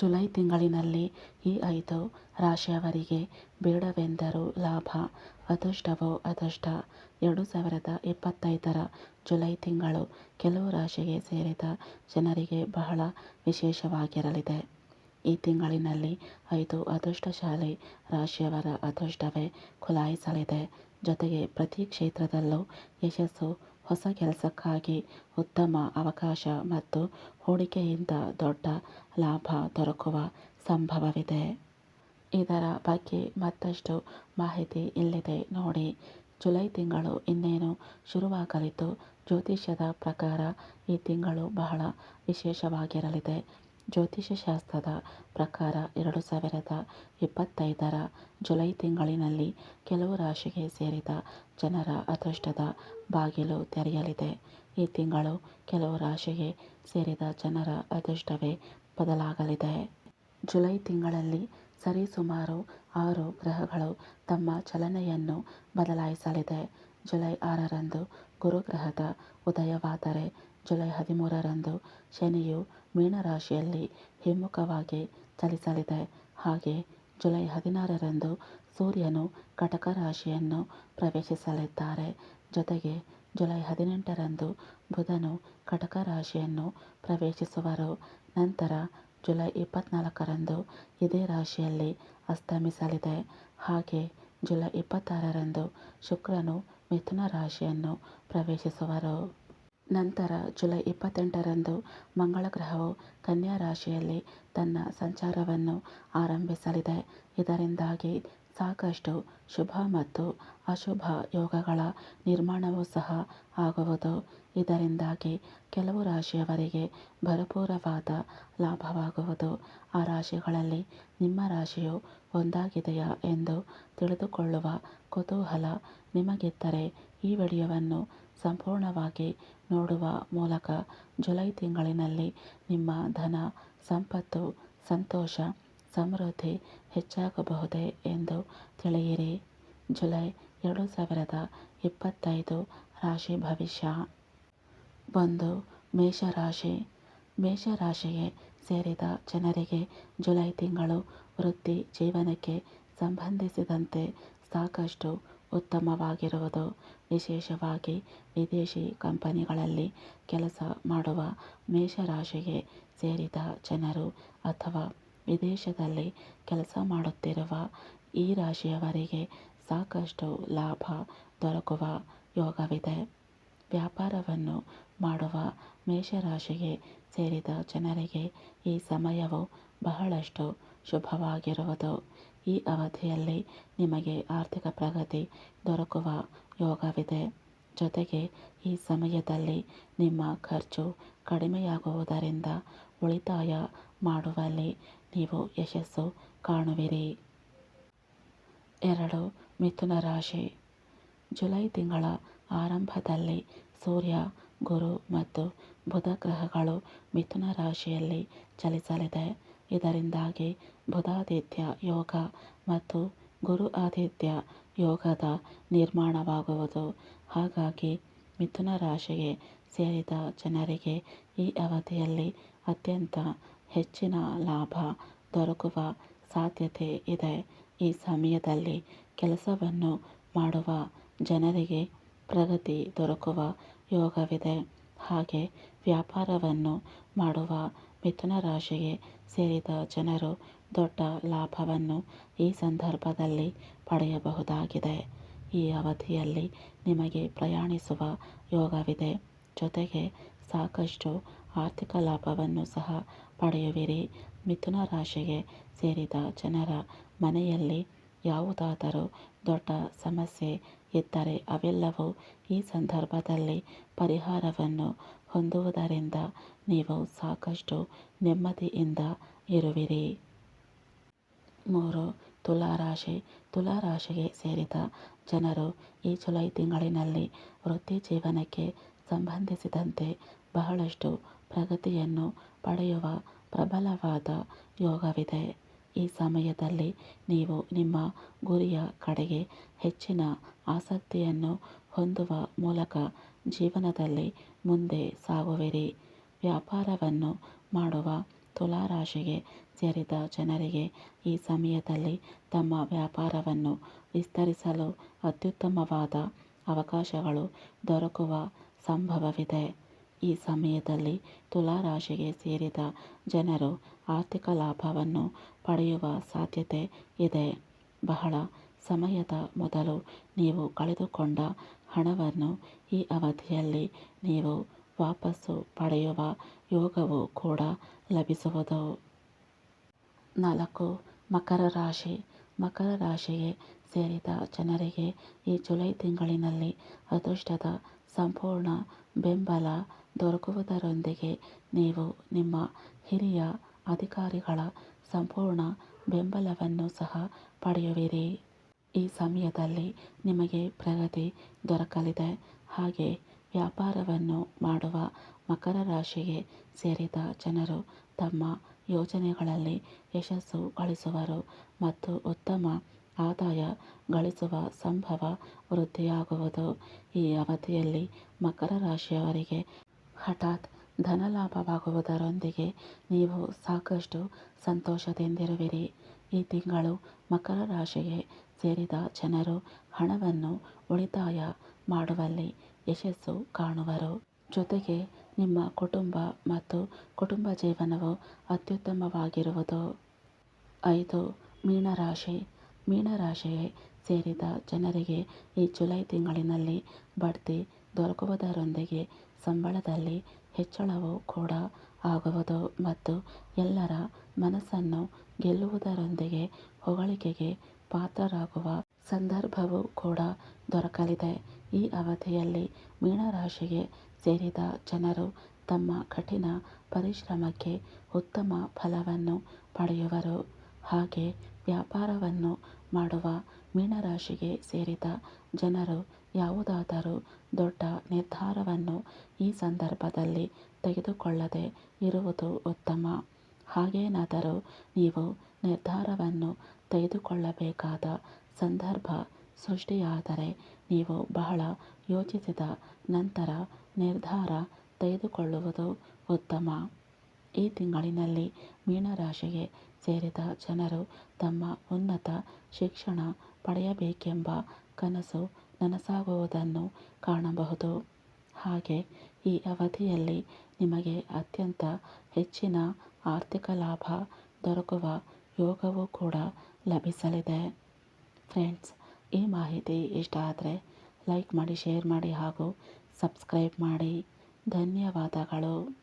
July ತಿಂಗಳಿನಲ್ಲಿ ಈ ಐದು ರಾಶಿಯವರಿಗೆ ಬೇಡವೆಂದರೂ ಲಾಭ, ಅದೃಷ್ಟವೋ ಅದೃಷ್ಟ. ಎರಡು ಸಾವಿರದ ಇಪ್ಪತ್ತೈದರ ಜುಲೈ ತಿಂಗಳು ಕೆಲವು ರಾಶಿಗೆ ಸೇರಿದ ಜನರಿಗೆ ಬಹಳ ವಿಶೇಷವಾಗಿರಲಿದೆ. ಈ ತಿಂಗಳಿನಲ್ಲಿ ಐದು ಅದೃಷ್ಟಶಾಲಿ ರಾಶಿಯವರ ಅದೃಷ್ಟವೇ ಖುಲಾಯಿಸಲಿದೆ. ಜೊತೆಗೆ ಪ್ರತಿ ಕ್ಷೇತ್ರದಲ್ಲೂ ಯಶಸ್ಸು ಹೊಸ ಕೆಲಸಕ್ಕಾಗಿ ಉತ್ತಮ ಅವಕಾಶ ಮತ್ತು ಹೂಡಿಕೆಯಿಂದ ದೊಡ್ಡ ಲಾಭ ದೊರಕುವ ಸಂಭವವಿದೆ. ಇದರ ಬಗ್ಗೆ ಮತ್ತಷ್ಟು ಮಾಹಿತಿ ಇಲ್ಲಿದೆ ನೋಡಿ. ಜುಲೈ ತಿಂಗಳು ಇನ್ನೇನು ಶುರುವಾಗಲಿದ್ದು ಜ್ಯೋತಿಷ್ಯದ ಪ್ರಕಾರ ಈ ತಿಂಗಳು ಬಹಳ ವಿಶೇಷವಾಗಿರಲಿದೆ. ಜ್ಯೋತಿಷ್ಯಶಾಸ್ತ್ರದ ಪ್ರಕಾರ ಎರಡು ಸಾವಿರದ ಇಪ್ಪತ್ತೈದರ ಜುಲೈ ತಿಂಗಳಿನಲ್ಲಿ ಕೆಲವು ರಾಶಿಗೆ ಸೇರಿದ ಜನರ ಅದೃಷ್ಟದ ಬಾಗಿಲು ತೆರೆಯಲಿದೆ. ಈ ತಿಂಗಳು ಕೆಲವು ರಾಶಿಗೆ ಸೇರಿದ ಜನರ ಅದೃಷ್ಟವೇ ಬದಲಾಗಲಿದೆ. ಜುಲೈ ತಿಂಗಳಲ್ಲಿ ಸರಿಸುಮಾರು ಆರು ಗ್ರಹಗಳು ತಮ್ಮ ಚಲನೆಯನ್ನು ಬದಲಾಯಿಸಲಿದೆ. ಜುಲೈ ಆರರಂದು ಗುರುಗ್ರಹದ ಉದಯವಾದರೆ ಜುಲೈ ಹದಿಮೂರರಂದು ಶನಿಯು ಮೀನರಾಶಿಯಲ್ಲಿ ಹಿಮ್ಮುಖವಾಗಿ ಚಲಿಸಲಿದೆ. ಹಾಗೆ ಜುಲೈ ಹದಿನಾರರಂದು ಸೂರ್ಯನು ಕಟಕ ರಾಶಿಯನ್ನು ಪ್ರವೇಶಿಸಲಿದ್ದಾರೆ. ಜೊತೆಗೆ ಜುಲೈ ಹದಿನೆಂಟರಂದು ಬುಧನು ಕಟಕ ರಾಶಿಯನ್ನು ಪ್ರವೇಶಿಸುವರು. ನಂತರ ಜುಲೈ ಇಪ್ಪತ್ತ್ನಾಲ್ಕರಂದು ಇದೇ ರಾಶಿಯಲ್ಲಿ ಅಸ್ತಮಿಸಲಿದೆ. ಹಾಗೆ ಜುಲೈ ಇಪ್ಪತ್ತಾರರಂದು ಶುಕ್ರನು ಮಿಥುನ ರಾಶಿಯನ್ನು ಪ್ರವೇಶಿಸುವರು. ನಂತರ ಜುಲೈ ಇಪ್ಪತ್ತೆಂಟರಂದು ಮಂಗಳ ಗ್ರಹವು ಕನ್ಯಾ ರಾಶಿಯಲ್ಲಿ ತನ್ನ ಸಂಚಾರವನ್ನು ಆರಂಭಿಸಲಿದೆ. ಇದರಿಂದಾಗಿ ಸಾಕಷ್ಟು ಶುಭ ಮತ್ತು ಅಶುಭ ಯೋಗಗಳ ನಿರ್ಮಾಣವೂ ಸಹ ಆಗುವುದು. ಇದರಿಂದಾಗಿ ಕೆಲವು ರಾಶಿಯವರಿಗೆ ಭರಪೂರವಾದ ಲಾಭವಾಗುವುದು. ಆ ರಾಶಿಗಳಲ್ಲಿ ನಿಮ್ಮ ರಾಶಿಯು ಒಂದಾಗಿದೆಯಾ ಎಂದು ತಿಳಿದುಕೊಳ್ಳುವ ಕುತೂಹಲ ನಿಮಗಿದ್ದರೆ ಈ ವಿಡಿಯೋವನ್ನು ಸಂಪೂರ್ಣವಾಗಿ ನೋಡುವ ಮೂಲಕ ಜುಲೈ ತಿಂಗಳಿನಲ್ಲಿ ನಿಮ್ಮ ಧನ, ಸಂಪತ್ತು, ಸಂತೋಷ, ಸಮೃದ್ಧಿ ಹೆಚ್ಚಾಗಬಹುದೇ ಎಂದು ತಿಳಿಯಿರಿ. ಜುಲೈ ಎರಡು ಸಾವಿರದ ಇಪ್ಪತ್ತೈದು ರಾಶಿ ಭವಿಷ್ಯ. ಒಂದು, ಮೇಷರಾಶಿ. ಮೇಷರಾಶಿಗೆ ಸೇರಿದ ಜನರಿಗೆ ಜುಲೈ ತಿಂಗಳು ವೃತ್ತಿ ಜೀವನಕ್ಕೆ ಸಂಬಂಧಿಸಿದಂತೆ ಸಾಕಷ್ಟು ಉತ್ತಮವಾಗಿರುವುದು. ವಿಶೇಷವಾಗಿ ವಿದೇಶಿ ಕಂಪನಿಗಳಲ್ಲಿ ಕೆಲಸ ಮಾಡುವ ಮೇಷರಾಶಿಗೆ ಸೇರಿದ ಜನರು ಅಥವಾ ವಿದೇಶದಲ್ಲಿ ಕೆಲಸ ಮಾಡುತ್ತಿರುವ ಈ ರಾಶಿಯವರಿಗೆ ಸಾಕಷ್ಟು ಲಾಭ ದೊರಕುವ ಯೋಗವಿದೆ. ವ್ಯಾಪಾರವನ್ನು ಮಾಡುವ ಮೇಷರಾಶಿಗೆ ಸೇರಿದ ಜನರಿಗೆ ಈ ಸಮಯವು ಬಹಳಷ್ಟು ಶುಭವಾಗಿರುವುದು. ಈ ಅವಧಿಯಲ್ಲಿ ನಿಮಗೆ ಆರ್ಥಿಕ ಪ್ರಗತಿ ದೊರಕುವ ಯೋಗವಿದೆ. ಜೊತೆಗೆ ಈ ಸಮಯದಲ್ಲಿ ನಿಮ್ಮ ಖರ್ಚು ಕಡಿಮೆಯಾಗುವುದರಿಂದ ಉಳಿತಾಯ ಮಾಡುವಲ್ಲಿ ನೀವು ಯಶಸ್ಸು ಕಾಣುವಿರಿ. ಎರಡು, ಮಿಥುನ ರಾಶಿ. ಜುಲೈ ತಿಂಗಳ ಆರಂಭದಲ್ಲಿ ಸೂರ್ಯ, ಗುರು ಮತ್ತು ಬುಧ ಗ್ರಹಗಳು ಮಿಥುನ ರಾಶಿಯಲ್ಲಿ ಚಲಿಸಲಿದೆ. ಇದರಿಂದಾಗಿ ಬುಧಾದಿತ್ಯ ಯೋಗ ಮತ್ತು ಗುರು ಆದಿತ್ಯ ಯೋಗದ ನಿರ್ಮಾಣವಾಗುವುದು. ಹಾಗಾಗಿ ಮಿಥುನ ರಾಶಿಗೆ ಸೇರಿದ ಜನರಿಗೆ ಈ ಅವಧಿಯಲ್ಲಿ ಅತ್ಯಂತ ಹೆಚ್ಚಿನ ಲಾಭ ದೊರಕುವ ಸಾಧ್ಯತೆ ಇದೆ. ಈ ಸಮಯದಲ್ಲಿ ಕೆಲಸವನ್ನು ಮಾಡುವ ಜನರಿಗೆ ಪ್ರಗತಿ ದೊರಕುವ ಯೋಗವಿದೆ. ಹಾಗೆ ವ್ಯಾಪಾರವನ್ನು ಮಾಡುವ ಮಿಥುನ ರಾಶಿಗೆ ಸೇರಿದ ಜನರು ದೊಡ್ಡ ಲಾಭವನ್ನು ಈ ಸಂದರ್ಭದಲ್ಲಿ ಪಡೆಯಬಹುದಾಗಿದೆ. ಈ ಅವಧಿಯಲ್ಲಿ ನಿಮಗೆ ಪ್ರಯಾಣಿಸುವ ಯೋಗವಿದೆ. ಜೊತೆಗೆ ಸಾಕಷ್ಟು ಆರ್ಥಿಕ ಲಾಭವನ್ನು ಸಹ ಪಡೆಯುವಿರಿ. ಮಿಥುನ ರಾಶಿಗೆ ಸೇರಿದ ಜನರ ಮನೆಯಲ್ಲಿ ಯಾವುದಾದರೂ ದೊಡ್ಡ ಸಮಸ್ಯೆ ಇದ್ದರೆ ಅವೆಲ್ಲವೂ ಈ ಸಂದರ್ಭದಲ್ಲಿ ಪರಿಹಾರವನ್ನು ಹೊಂದುವುದರಿಂದ ನೀವು ಸಾಕಷ್ಟು ನೆಮ್ಮದಿಯಿಂದ ಇರುವಿರಿ. ಮೂರು, ತುಲಾರಾಶಿ. ತುಲಾರಾಶಿಗೆ ಸೇರಿದ ಜನರು ಈ ಜುಲೈ ತಿಂಗಳಿನಲ್ಲಿ ವೃತ್ತಿ ಜೀವನಕ್ಕೆ ಸಂಬಂಧಿಸಿದಂತೆ ಬಹಳಷ್ಟು ಪ್ರಗತಿಯನ್ನು ಪಡೆಯುವ ಪ್ರಬಲವಾದ ಯೋಗವಿದೆ. ಈ ಸಮಯದಲ್ಲಿ ನೀವು ನಿಮ್ಮ ಗುರಿಯ ಕಡೆಗೆ ಹೆಚ್ಚಿನ ಆಸಕ್ತಿಯನ್ನು ಹೊಂದುವ ಮೂಲಕ ಜೀವನದಲ್ಲಿ ಮುಂದೆ ಸಾಗುವಿರಿ. ವ್ಯಾಪಾರವನ್ನು ಮಾಡುವ ತುಲಾ ರಾಶಿಗೆ ಸೇರಿದ ಜನರಿಗೆ ಈ ಸಮಯದಲ್ಲಿ ತಮ್ಮ ವ್ಯಾಪಾರವನ್ನು ವಿಸ್ತರಿಸಲು ಅತ್ಯುತ್ತಮವಾದ ಅವಕಾಶಗಳು ದೊರಕುವ ಸಂಭವವಿದೆ. ಈ ಸಮಯದಲ್ಲಿ ತುಲಾ ರಾಶಿಗೆ ಸೇರಿದ ಜನರು ಆರ್ಥಿಕ ಲಾಭವನ್ನು ಪಡೆಯುವ ಸಾಧ್ಯತೆ ಇದೆ. ಬಹಳ ಸಮಯದ ಮೊದಲು ನೀವು ಕಳೆದುಕೊಂಡ ಹಣವನ್ನು ಈ ಅವಧಿಯಲ್ಲಿ ನೀವು ವಾಪಸ್ಸು ಪಡೆಯುವ ಯೋಗವು ಕೂಡ ಲಭಿಸುವುದು. ನಾಲ್ಕು, ಮಕರ ರಾಶಿ. ಮಕರ ರಾಶಿಗೆ ಸೇರಿದ ಜನರಿಗೆ ಈ ಜುಲೈ ತಿಂಗಳಿನಲ್ಲಿ ಅದೃಷ್ಟದ ಸಂಪೂರ್ಣ ಬೆಂಬಲ ದೊರಕುವುದರೊಂದಿಗೆ ನೀವು ನಿಮ್ಮ ಹಿರಿಯ ಅಧಿಕಾರಿಗಳ ಸಂಪೂರ್ಣ ಬೆಂಬಲವನ್ನು ಸಹ ಪಡೆಯುವಿರಿ. ಈ ಸಮಯದಲ್ಲಿ ನಿಮಗೆ ಪ್ರಗತಿ ದೊರಕಲಿದೆ. ಹಾಗೆ ವ್ಯಾಪಾರವನ್ನು ಮಾಡುವ ಮಕರ ರಾಶಿಗೆ ಸೇರಿದ ಜನರು ತಮ್ಮ ಯೋಜನೆಗಳಲ್ಲಿ ಯಶಸ್ಸು ಗಳಿಸುವರು ಮತ್ತು ಉತ್ತಮ ಆದಾಯ ಗಳಿಸುವ ಸಂಭವ ವೃದ್ಧಿಯಾಗುವುದು. ಈ ಅವಧಿಯಲ್ಲಿ ಮಕರ ರಾಶಿಯವರಿಗೆ ಹಠಾತ್ ಧನಲಾಭವಾಗುವುದರೊಂದಿಗೆ ನೀವು ಸಾಕಷ್ಟು ಸಂತೋಷದಿಂದಿರುವಿರಿ. ಈ ತಿಂಗಳು ಮಕರ ರಾಶಿಗೆ ಸೇರಿದ ಜನರು ಹಣವನ್ನು ಉಳಿತಾಯ ಮಾಡುವಲ್ಲಿ ಯಶಸ್ಸು ಕಾಣುವರು. ಜೊತೆಗೆ ನಿಮ್ಮ ಕುಟುಂಬ ಮತ್ತು ಕುಟುಂಬ ಜೀವನವು ಅತ್ಯುತ್ತಮವಾಗಿರುವುದು. ಐದು ಮೀನರಾಶಿ ಮೀನರಾಶಿಗೆ ಸೇರಿದ ಜನರಿಗೆ ಈ ಜುಲೈ ತಿಂಗಳಿನಲ್ಲಿ ಬಡ್ತಿ ದೊರಕುವುದರೊಂದಿಗೆ ಸಂಬಳದಲ್ಲಿ ಹೆಚ್ಚಳವು ಕೂಡ ಆಗುವುದು ಮತ್ತು ಎಲ್ಲರ ಮನಸ್ಸನ್ನು ಗೆಲ್ಲುವುದರೊಂದಿಗೆ ಹೊಗಳಿಕೆಗೆ ಪಾತ್ರರಾಗುವ ಸಂದರ್ಭವೂ ಕೂಡ ದೊರಕಲಿದೆ. ಈ ಅವಧಿಯಲ್ಲಿ ಮೀನರಾಶಿಗೆ ಸೇರಿದ ಜನರು ತಮ್ಮ ಕಠಿಣ ಪರಿಶ್ರಮಕ್ಕೆ ಉತ್ತಮ ಫಲವನ್ನು ಪಡೆಯುವರು. ಹಾಗೆ ವ್ಯಾಪಾರವನ್ನು ಮಾಡುವ ಮೀನರಾಶಿಗೆ ಸೇರಿದ ಜನರು ಯಾವುದಾದರೂ ದೊಡ್ಡ ನಿರ್ಧಾರವನ್ನು ಈ ಸಂದರ್ಭದಲ್ಲಿ ತೆಗೆದುಕೊಳ್ಳದೆ ಇರುವುದು ಉತ್ತಮ. ಹಾಗೇನಾದರೂ ನೀವು ನಿರ್ಧಾರವನ್ನು ತೆಗೆದುಕೊಳ್ಳಬೇಕಾದ ಸಂದರ್ಭ ಸೃಷ್ಟಿಯಾದರೆ ನೀವು ಬಹಳ ಯೋಚಿಸಿದ ನಂತರ ನಿರ್ಧಾರ ತೆಗೆದುಕೊಳ್ಳುವುದು ಉತ್ತಮ. ಈ ತಿಂಗಳಿನಲ್ಲಿ ಮೀನರಾಶಿಗೆ ಸೇರಿದ ಜನರು ತಮ್ಮ ಉನ್ನತ ಶಿಕ್ಷಣ ಪಡೆಯಬೇಕೆಂಬ ಕನಸು ನನಸಾಗುವುದನ್ನು ಕಾಣಬಹುದು. ಹಾಗೆ ಈ ಅವಧಿಯಲ್ಲಿ ನಿಮಗೆ ಅತ್ಯಂತ ಹೆಚ್ಚಿನ ಆರ್ಥಿಕ ಲಾಭ ದೊರಕುವ ಯೋಗವೂ ಕೂಡ ಲಭಿಸಲಿದೆ. ಫ್ರೆಂಡ್ಸ್, ಈ ಮಾಹಿತಿ ಇಷ್ಟ ಆದರೆ ಲೈಕ್ ಮಾಡಿ, ಶೇರ್ ಮಾಡಿ ಹಾಗೂ ಸಬ್ಸ್ಕ್ರೈಬ್ ಮಾಡಿ. ಧನ್ಯವಾದಗಳು.